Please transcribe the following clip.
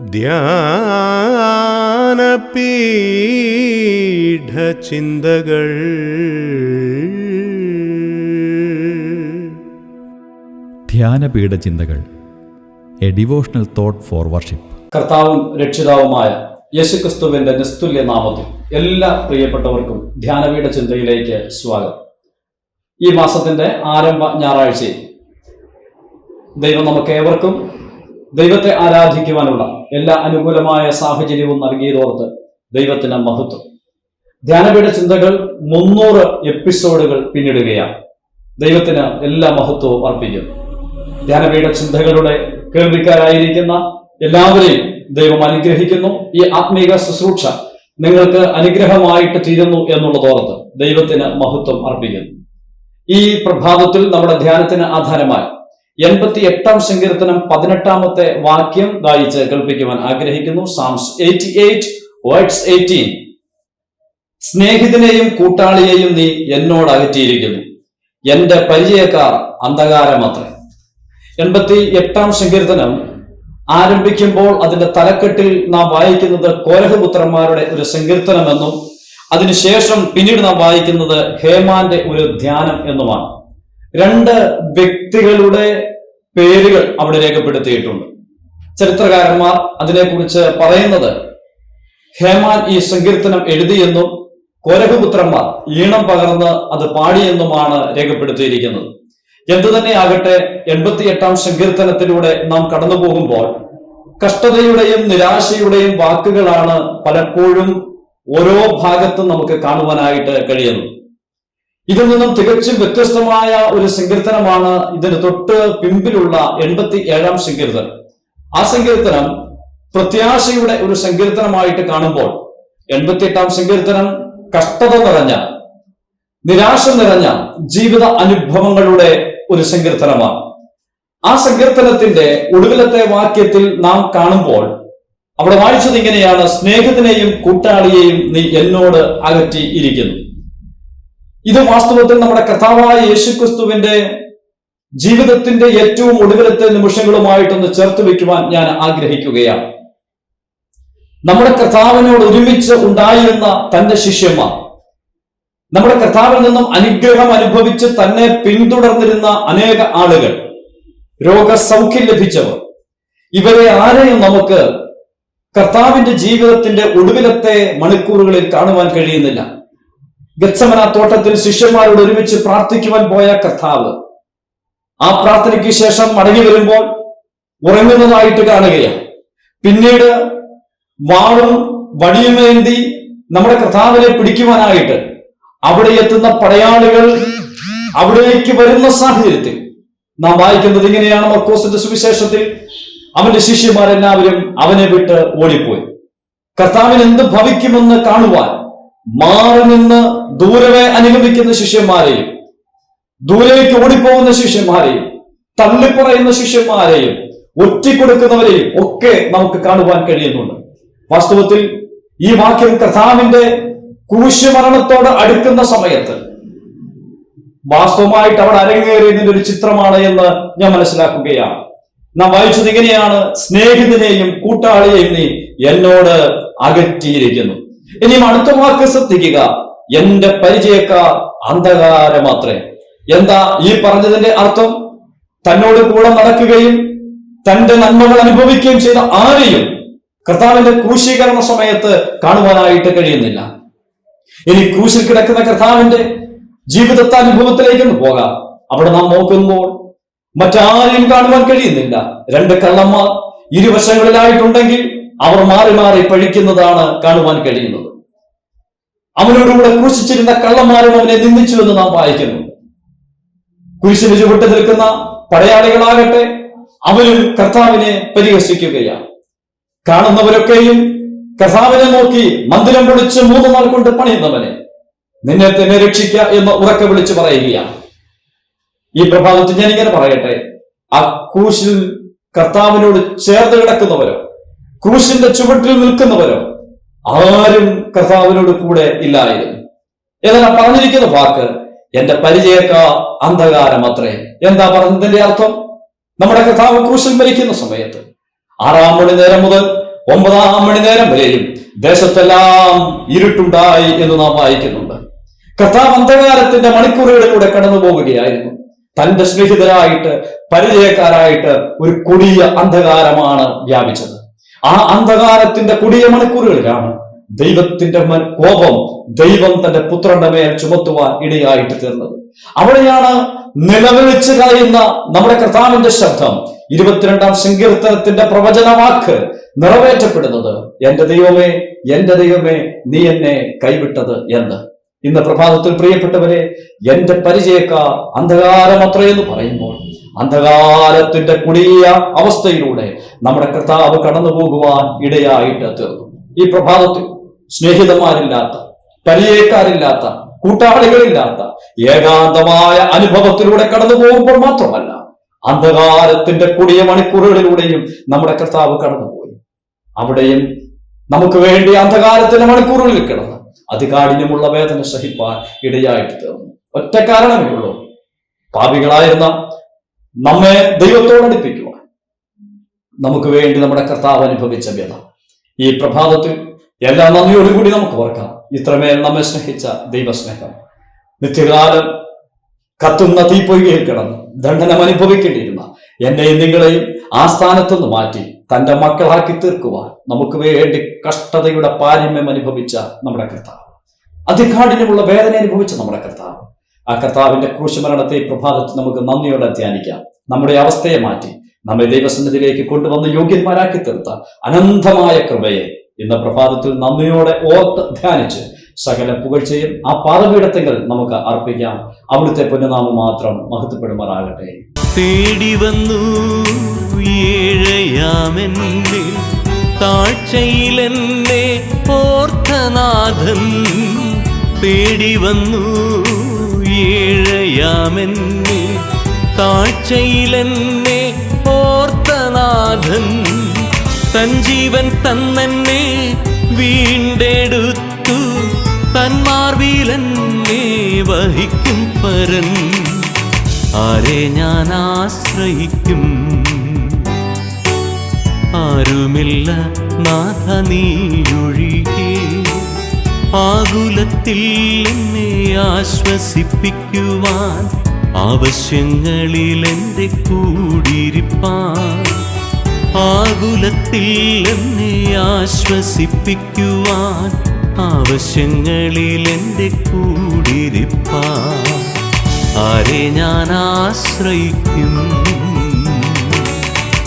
ധ്യാനപീഠചിന്തകൾ. ധ്യാനപീഠ ചിന്തകൾ a devotional thought for worship. കർത്താവും രക്ഷിതാവുമായ യേശുക്രിസ്തുവിന്റെ നിസ്തുല്യ നാമത്തിൽ എല്ലാ പ്രിയപ്പെട്ടവർക്കും ധ്യാനപീഠ ചിന്തയിലേക്ക് സ്വാഗതം. ഈ മാസത്തിന്റെ ആരംഭ ഞായറാഴ്ചയിൽ ദൈവം നമുക്ക് ഏവർക്കും ദൈവത്തെ ആരാധിക്കുവാനുള്ള എല്ലാ അനുകൂലമായ സാഹചര്യവും നൽകിയതോർത്ത് ദൈവത്തിന് മഹത്വം. ധ്യാനപീഠ ചിന്തകൾ മുന്നൂറ് എപ്പിസോഡുകൾ പിന്നിടുകയാണ്. ദൈവത്തിന് എല്ലാ മഹത്വവും അർപ്പിക്കുന്നു. ധ്യാനപീഠ ചിന്തകളുടെ കേൾവിക്കാരായിരിക്കുന്ന എല്ലാവരെയും ദൈവം അനുഗ്രഹിക്കുന്നു. ഈ ആത്മീക ശുശ്രൂഷ നിങ്ങൾക്ക് അനുഗ്രഹമായിട്ട് തീരുന്നു എന്നുള്ളതോർത്ത് ദൈവത്തിന് മഹത്വം അർപ്പിക്കുന്നു. ഈ പ്രഭാതത്തിൽ നമ്മുടെ ധ്യാനത്തിന് ആധാരമായി എൺപത്തി എട്ടാം സങ്കീർത്തനം പതിനെട്ടാമത്തെ വാക്യം വായിച്ച് കേൾപ്പിക്കുവാൻ ആഗ്രഹിക്കുന്നു. Psalms eighty eight words eighteen സ്നേഹിതനെയും കൂട്ടാളിയെയും നീ എന്നോട് അകറ്റിയിരിക്കുന്നു. എന്റെ പരിചയക്കാർ അന്ധകാരമത്രേ. എൺപത്തി എട്ടാം സങ്കീർത്തനം ആരംഭിക്കുമ്പോൾ അതിന്റെ തലക്കെട്ടിൽ നാം വായിക്കുന്നത് കോരഹപുത്രന്മാരുടെ ഒരു സങ്കീർത്തനമെന്നും അതിനുശേഷം പിന്നീട് നാം വായിക്കുന്നത് ഹേമാന്റെ ഒരു ധ്യാനം എന്നുമാണ്. രണ്ട് വ്യക്തികളുടെ പേരുകൾ അവിടെ രേഖപ്പെടുത്തിയിട്ടുണ്ട്. ചരിത്രകാരന്മാർ അതിനെക്കുറിച്ച് പറയുന്നത് ഹേമാൻ ഈ സങ്കീർത്തനം എഴുതിയെന്നും കോരഹപുത്രന്മാർ ഈണം പകർന്ന് അത് പാടിയെന്നുമാണ് രേഖപ്പെടുത്തിയിരിക്കുന്നത്. എന്തു തന്നെ ആകട്ടെ എൺപത്തിയെട്ടാം സങ്കീർത്തനത്തിലൂടെ നാം കടന്നു പോകുമ്പോൾ കഷ്ടതയുടെയും നിരാശയുടെയും വാക്കുകളാണ് പലപ്പോഴും ഓരോ ഭാഗത്തും നമുക്ക് കാണുവാനായിട്ട് കഴിയുന്നത്. ഇതിൽ നിന്നും തികച്ചും വ്യത്യസ്തമായ ഒരു സങ്കീർത്തനമാണ് ഇതിന് തൊട്ട് പിമ്പിലുള്ള എൺപത്തി ഏഴാം സങ്കീർത്തനം. ആ സങ്കീർത്തനം പ്രത്യാശയുടെ ഒരു സങ്കീർത്തനമായിട്ട് കാണുമ്പോൾ എൺപത്തിയെട്ടാം സങ്കീർത്തനം കഷ്ടത നിറഞ്ഞ നിരാശ നിറഞ്ഞ ജീവിത അനുഭവങ്ങളുടെ ഒരു സങ്കീർത്തനമാണ്. ആ സങ്കീർത്തനത്തിന്റെ ഒടുവിലത്തെ വാക്യത്തിൽ നാം കാണുമ്പോൾ അവിടെ വായിച്ചത് ഇങ്ങനെയാണ് സ്നേഹത്തിനെയും കൂട്ടാളിയെയും നീ എന്നോട് അകറ്റി ഇരിക്കുന്നു. ഇത് വാസ്തവത്തിൽ നമ്മുടെ കർത്താവായ യേശുക്രിസ്തുവിന്റെ ജീവിതത്തിന്റെ ഏറ്റവും ഒടുവിലത്തെ നിമിഷങ്ങളുമായിട്ടൊന്ന് ചേർത്ത് വയ്ക്കുവാൻ ഞാൻ ആഗ്രഹിക്കുകയാണ്. നമ്മുടെ കർത്താവിനോട് ഒരുമിച്ച് ഉണ്ടായിരുന്ന തന്റെ ശിഷ്യന്മാർ നമ്മുടെ കർത്താവിൽ നിന്നും അനുഗ്രഹം അനുഭവിച്ച് തന്നെ പിന്തുടർന്നിരുന്ന അനേക ആളുകൾ രോഗസൗഖ്യം ലഭിച്ചവർ ഇവരെ ആരെയും നമുക്ക് കർത്താവിന്റെ ജീവിതത്തിന്റെ ഒടുവിലത്തെ മണിക്കൂറുകളിൽ കാണുവാൻ കഴിയുന്നില്ല. ഗത്സമന തോട്ടത്തിൽ ശിഷ്യന്മാരോട് ഒരുമിച്ച് പ്രാർത്ഥിക്കുവാൻ പോയ കർത്താവ്. ആ പ്രാർത്ഥനയ്ക്ക് ശേഷം മടങ്ങി വരുമ്പോൾ ഉറങ്ങുന്നതായിട്ട് കാണുകയാണ്. പിന്നീട് വാളും വടിയുമേന്തി നമ്മുടെ കർത്താവിനെ പിടിക്കുവാനായിട്ട് അവിടെ എത്തുന്ന പടയാളികൾ അവിടേക്ക് വരുന്ന സാഹചര്യത്തിൽ നാം വായിക്കുന്നത് ഇങ്ങനെയാണ് മർക്കോസിന്റെ സുവിശേഷത്തിൽ. അവന്റെ ശിഷ്യന്മാരെല്ലാവരും അവനെ വിട്ട് ഓടിപ്പോയി. കർത്താവിന് എന്ത് ഭവിക്കുമെന്ന് കാണുവാൻ മാറി നിന്ന് ദൂരമേ അനുഗമിക്കുന്ന ശിഷ്യന്മാരെയും ദൂരേക്ക് ഓടിപ്പോകുന്ന ശിഷ്യന്മാരെയും തള്ളിപ്പറയുന്ന ശിഷ്യന്മാരെയും ഒറ്റിക്കൊടുക്കുന്നവരെയും ഒക്കെ നമുക്ക് കാണുവാൻ കഴിയുന്നുണ്ട്. വാസ്തവത്തിൽ ഈ വാക്യം കഥാവിന്റെ കൂശ്യമരണത്തോട് അടുക്കുന്ന സമയത്ത് വാസ്തവമായിട്ട് അവിടെ അരങ്ങേറിയതിന്റെ ഒരു ചിത്രമാണ് എന്ന് ഞാൻ മനസ്സിലാക്കുകയാണ്. നാം വായിച്ചത് ഇങ്ങനെയാണ് സ്നേഹിതനെയും കൂട്ടാളിയെയും നീ എന്നോട് അകറ്റിയിരിക്കുന്നു. ഇനിയും അടുത്ത വാക്ക് ശ്രദ്ധിക്കുക. എന്റെ പരിചയക്കാർ അന്ധകാരമാത്രേ. എന്താ ഈ പറഞ്ഞതിന്റെ അർത്ഥം? തന്നോട് കൂടെ നടക്കുകയും തന്റെ നന്മകൾ അനുഭവിക്കുകയും ചെയ്ത ആരെയും കർത്താവിന്റെ ക്രൂശീകരണ സമയത്ത് കാണുവാനായിട്ട് കഴിയുന്നില്ല. ഇനി ക്രൂശിൽ കിടക്കുന്ന കർത്താവിന്റെ ജീവിതത്തെ അനുഭവത്തിലേക്ക് പോകാം. അവിടെ നാം നോക്കുമ്പോൾ മറ്റാരെയും കാണുവാൻ കഴിയുന്നില്ല. രണ്ട് കള്ളന്മാർ ഇരുവശങ്ങളിലായിട്ടുണ്ടെങ്കിൽ അവർ മാറി മാറി പഴിക്കുന്നതാണ് കാണുവാൻ കഴിയുന്നത്. അവനോടുകൂടെ ക്രൂശിച്ചിരുന്ന കള്ളന്മാരും അവനെ നിന്ദിച്ചു എന്ന് നാം വായിക്കുന്നു. കുരിശിന് ചുവട്ട് നിൽക്കുന്ന പടയാളികളാകട്ടെ അവരും കർത്താവിനെ പരിഹസിക്കുകയാണ്. കാണുന്നവരൊക്കെയും കർത്താവിനെ നോക്കി മന്ദിരം പൊളിച്ച് മൂന്ന് നാൾ കൊണ്ട് പണിയുന്നവനെ നിന്നെ തന്നെ രക്ഷിക്ക എന്ന് ഉറക്കെ വിളിച്ച് പറയുകയാണ്. ഈ പ്രഭാതത്തിൽ ഞാൻ ഇങ്ങനെ പറയട്ടെ ആ കൂശിൽ കർത്താവിനോട് ചേർന്ന് കിടക്കുന്നവരോ? ക്രൂശിന്റെ ചുവട്ടിൽ നിൽക്കുന്നവരോ ആരും കർത്താവിനോട് കൂടെ ഇല്ലായിരുന്നു. എന്നാ പറഞ്ഞിരിക്കുന്ന വാക്ക് എന്റെ പരിചയക്ക അന്ധകാരം അത്രേ എന്താ പറഞ്ഞതിന്റെ അർത്ഥം? നമ്മുടെ കർത്താവ് ക്രൂശിൽ മരിക്കുന്ന സമയത്ത് ആറാം മണി നേരം മുതൽ ഒമ്പതാം മണി നേരം വരെയും ദേശത്തെല്ലാം ഇരുട്ടുണ്ടായി എന്ന് നാം വായിക്കുന്നുണ്ട്. കർത്താവ് അന്ധകാരത്തിന്റെ മണിക്കൂറുകളിലൂടെ കടന്നു പോവുകയായിരുന്നു. തന്റെ സ്നേഹിതരായിട്ട് പരിചയക്കാരായിട്ട് ഒരു കൊടിയ അന്ധകാരമാണ് വ്യാപിച്ചത്. ആ അന്ധകാരത്തിന്റെ കുടിയ മണിക്കൂറുകളിലാണ് ദൈവത്തിന്റെ കോപം ദൈവം തന്റെ പുത്രന്റെ മേൽ ചുമത്തുവാൻ ഇടയായിട്ട് തീർന്നത്. അവിടെയാണ് നിലവിളിച്ച് കളയുന്ന നമ്മുടെ കർത്താവിന്റെ ശബ്ദം. ഇരുപത്തിരണ്ടാം സങ്കീർത്തനത്തിന്റെ പ്രവചനവാക്ക് നിറവേറ്റപ്പെടുന്നത്. എന്റെ ദൈവമേ എന്റെ ദൈവമേ നീ എന്നെ കൈവിട്ടത് എന്ന്. ഇന്ന് പ്രഭാതത്തിൽ പ്രിയപ്പെട്ടവരെ എന്റെ പരിചയക്കാർ അന്ധകാരം അത്രയെന്ന് പറയുമ്പോൾ അന്ധകാരത്തിന്റെ കുടിയ അവസ്ഥയിലൂടെ നമ്മുടെ കർത്താവ് കടന്നു പോകുവാൻ ഇടയായിട്ട് തീർന്നു. ഈ പ്രഭാതത്തിൽ സ്നേഹിതന്മാരില്ലാത്ത പരിചയക്കാരില്ലാത്ത കൂട്ടാളികളില്ലാത്ത ഏകാന്തമായ അനുഭവത്തിലൂടെ കടന്നു പോകുമ്പോൾ മാത്രമല്ല അന്ധകാരത്തിന്റെ കൊടിയ മണിക്കൂറുകളിലൂടെയും നമ്മുടെ കർത്താവ് കടന്നുപോയി. അവിടെയും നമുക്ക് വേണ്ടി അന്ധകാരത്തിന്റെ മണിക്കൂറുകളിൽ കിടന്ന് അതികാഠിന്യമുള്ള വേദന സഹിപ്പാൻ ഇടയായിട്ട് തീർന്നു. ഒറ്റ കാരണമേ ഉള്ളൂ. പാപികളായിരുന്ന നമ്മെ ദൈവത്തോടടുപ്പിക്കുവാൻ നമുക്ക് വേണ്ടി നമ്മുടെ കർത്താവ് അനുഭവിച്ച വ്യത ഈ പ്രഭാതത്തിൽ എല്ലാ നന്ദിയോടുകൂടി നമുക്ക് ഓർക്കാം. ഇത്രമേൽ നമ്മെ സ്നേഹിച്ച ദൈവസ്നേഹം. നിത്യകാലം കത്തുന്ന തീപ്പൊയ്കയിൽ കിടന്ന് ദണ്ഡനം അനുഭവിക്കേണ്ടിയിരുന്ന എന്നെയും നിങ്ങളെയും ആ സ്ഥാനത്തുനിന്ന് മാറ്റി തന്റെ മക്കളാക്കി തീർക്കുവാൻ നമുക്ക് വേണ്ടി കഷ്ടതയുടെ പാരമ്യം അനുഭവിച്ച നമ്മുടെ കർത്താവ്. അതികാഠിന്യമുള്ള വേദന അനുഭവിച്ച നമ്മുടെ കർത്താവ്. ആ കർത്താവിന്റെ ക്രൂശമരണത്തെ പ്രഭാതത്തിൽ നമുക്ക് നന്ദിയോടെ ധ്യാനിക്കാം. നമ്മുടെ അവസ്ഥയെ മാറ്റി നമ്മെ ദൈവസന്നിധിയിലേക്ക് കൊണ്ടുവന്ന് യോഗ്യന്മാരാക്കി തീർത്ത അനന്തമായ കൃപയെ ഇന്ന് പ്രഭാതത്തിൽ നന്ദിയോടെ ഓർത്ത് ധ്യാനിച്ച് സകല പുകഴ്ചയും ആ പാദപീഠത്തെങ്കിൽ നമുക്ക് അർപ്പിക്കാം. അവിടുത്തെ പുനനാമം മാത്രം മഹത്വപ്പെടുമാറാകട്ടെ. തേടി വന്നു ഏഴയാമെന്നെ താഴ്ചയിലെന്നെ ഓർത്തനാഥൻ തേടി വന്നു ഏഴയാമെന്നെ താഴ്ചയിലെന്നെ ഓർത്തനാഥൻ തൻ ജീവൻ തന്നെന്നെ വീണ്ടെടുത്തു. തന്മാർവീലെന്നെ വഹിക്കും പരൻ. ആരെ ഞാൻ ആശ്രയിക്കും? ആരുമില്ല നാഥ നീയൊഴികെ. ആകുലത്തിൽ എന്നെ ആശ്വസിപ്പിക്കുവാൻ ആവശ്യങ്ങളിൽ എന്റെ കൂടിയിരിപ്പാൻ. ആകുലത്തിൽ എന്നെ ആശ്വസിപ്പിക്കുവാൻ ആവശ്യങ്ങളിൽ എന്റെ കൂടിയിരിപ്പാൻ. ആരെ ഞാൻ ആശ്രയിക്കും